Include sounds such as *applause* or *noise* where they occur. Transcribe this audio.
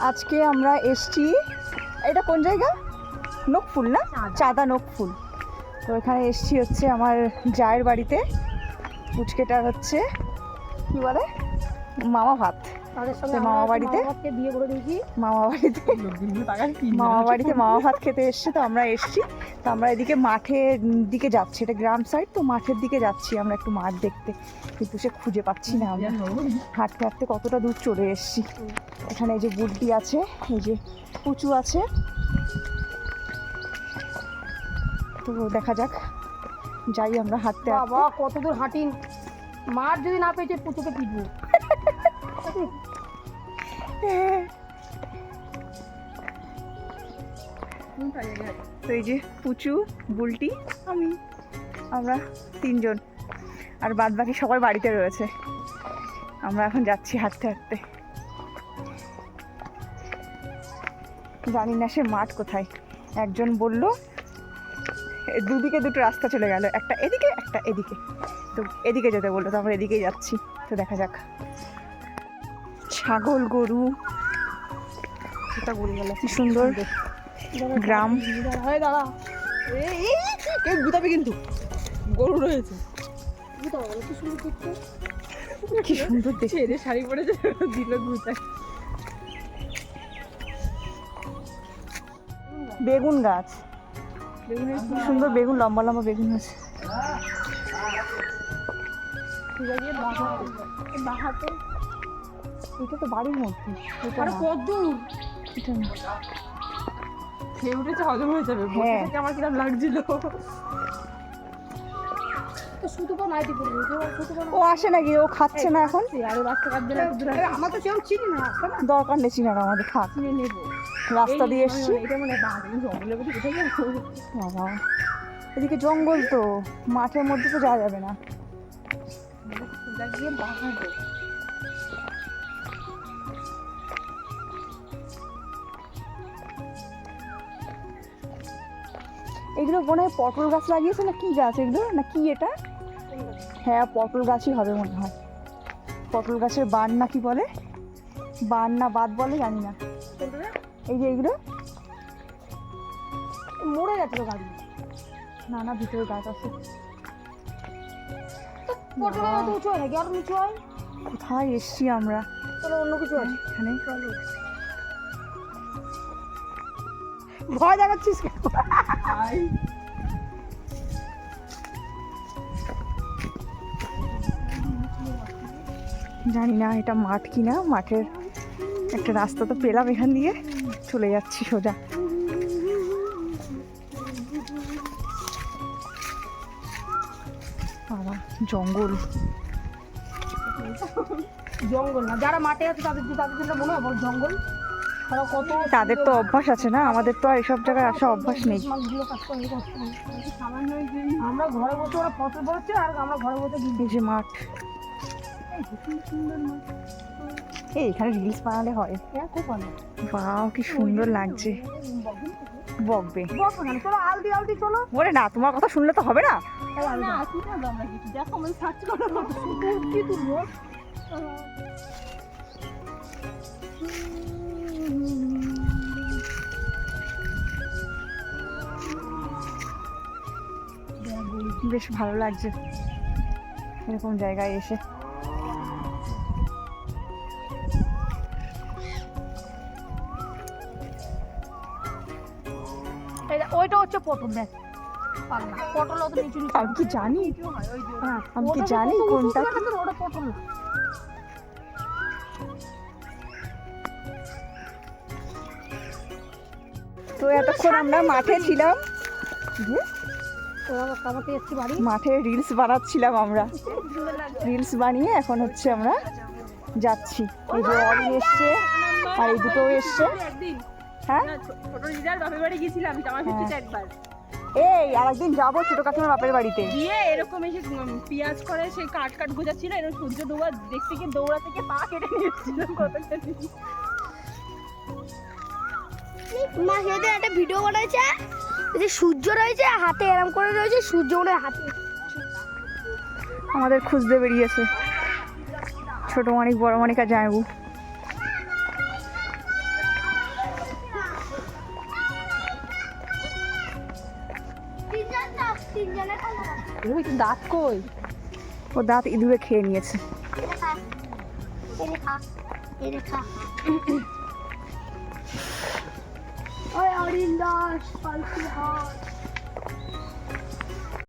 আজকে আমরা এসছি এটা কোন জায়গা? নকফুল না? চাঁদা। নকফুল তো এখানে এসছি হচ্ছে আমার জায়ের বাড়িতে পুচকেটার হচ্ছে কি বলে? মামা ভাত। তাদের মামা বাড়িতে? মামা বাড়িতে বাড়িতে ভাত খেতে এসছে তো আমরা এসছি। তো আমরা এদিকে মাঠের দিকে যাচ্ছি এটা গ্রাম সাইড তো মাঠের দিকে যাচ্ছি আমরা একটু মাঠ দেখতে। কিন্তু সে খুঁজে পাচ্ছি না আমরা। হাঁটতে হাঁটতে কতটা দূর চলে এসেছি। এখানে এই যে বুড্ডি আছে এই যে উঁচু আছে। তো দেখা যাক যাই আমরা হাঁটতে বাবা কত দূর হাঁটি মার যদি না পেয়েছে পুচুকে পিটবো। *laughs* তো এই যে পুচু, বুলটি, আমি, আমরা তিনজন। আর বাদ বাকি সবাই বাড়িতে রয়েছে। আমরা এখন যাচ্ছি হাঁটতে হাঁটতে। জানি না সে মাঠ কোথায়। একজন বলল দুদিকে দুটো রাস্তা চলে গেল, একটা এদিকে একটা এদিকে। তো এদিকে যেতে বলল, তো আমরা এদিকেই যাচ্ছি। তো দেখা যাক। ছাগল গরু। কি সুন্দর গ্রাম। হয়ে দাঁড়া। কেউ গুতাবে কিন্তু। গরু রয়েছে। কি সুন্দর দেখতে। ছেড়ে শাড়ি পরেছে দিল গুতায়। বেগুন গাছ। সুন্দর বেগুন লম্বা লম্বা বেগুন আছে। বাহাতে এটা তো বাড়ির মধ্যে। এটা আরে কত? দূর এটা না। খেয়ে উঠেছে হজম হয়ে যাবে। বসে হ্যাঁ। থেকে আমার কিরম লাগছিল। ও আসে নাকি? ও খাচ্ছে না এখন? আর রাস্তা কাট দিলে একটু দূরে আমার তো সেরকম চিনি না রাস্তা দরকার নেই চিনার আমাদের খাক রাস্তা দিয়ে এসছি। এটা বাহাতে আমি জঙ্গলের মধ্যে কোথায় যাব বাবা। এদিকে জঙ্গল তো মাঠের মধ্যে তো যাওয়া যাবে না। এগুলো মনে হয় পটল গাছ লাগিয়েছে না কি গাছ এগুলো? না কি এটা? হ্যাঁ পটল গাছই হবে মনে হয়। পটল গাছের বান না কি বলে? বান না বাদ বলে জানি না। এই যে এগুলো। মরে গেছে তো গাড়ি না না ভিতরে গাছ আছে। উঁচু হয় নাকি? আর নিচু হয়? কোথায় এসছি আমরা? চলো অন্য কিছু আছে। এখানে। ভয় দেখাচ্ছিস কেন? জানি না এটা মাঠ কিনা মাঠের একটা রাস্তা তো পেলাম এখান দিয়ে। চলে যাচ্ছি সোজা। বাবা জঙ্গল। জঙ্গল না যারা মাঠে আছে তাদের তাদের জন্য মনে হয় জঙ্গল। তাদের তো অভ্যাস আছে না? আমাদের তো আর এসব জায়গায় আসা অভ্যাস নেই। আমরা ঘরে বসে ওরা ফসল বলছে আর আমরা ঘরে বসে যে মাঠ। এই এখানে রিলস বানালে হয়। খুব বাও কি সুন্দর লাগছে। বকবে। বকো না চলো আলদি আলদি চলো। ওরে না তোমার কথা শুনলে তো হবে না। দেখো বেশ ভালো লাগছে। এরকম জায়গায় এসে। ওইটা হচ্ছে পটল দেখ। পটল অত নিচু নিচু আমি কি জানি? হ্যাঁ আমি কি জানি কোনটা? ওটা পটল। তো এতক্ষণ আমরা মাঠে ছিলাম। মাঠে রিলস বানাচ্ছিলাম আমরা। রিলস বানিয়ে এখন হচ্ছে আমরা যাচ্ছি। এই যে অরিন এসছে আর এই দুটো এসছে। হ্যাঁ? ছোট দিদার বাপের বাড়ি গেছিলাম একবার। এই আরেকদিন যাব ছোট কাকিমার বাপের বাড়িতে। গিয়ে এরকম এসে পেঁয়াজ করে সেই কাট কাট গোজাচ্ছিল এরকম সূর্য ডোবা দেখতে গিয়ে দৌড়া থেকে পা কেটে নিয়েছিলাম কতটা মা সেদিন একটা ভিডিও বানাইছে যে সূর্য রয়েছে হাতে এরম করে রয়েছে সূর্য মনে হাতে আমাদের খুঁজতে বেরিয়েছে। ছোট মানিক বড় মানিক আর জামাইবু। দাঁত কই? ও দাঁত ইঁদুরে খেয়ে নিয়েছে। খা খা। এটা খা ওই অরিন্দাস পালকি হাট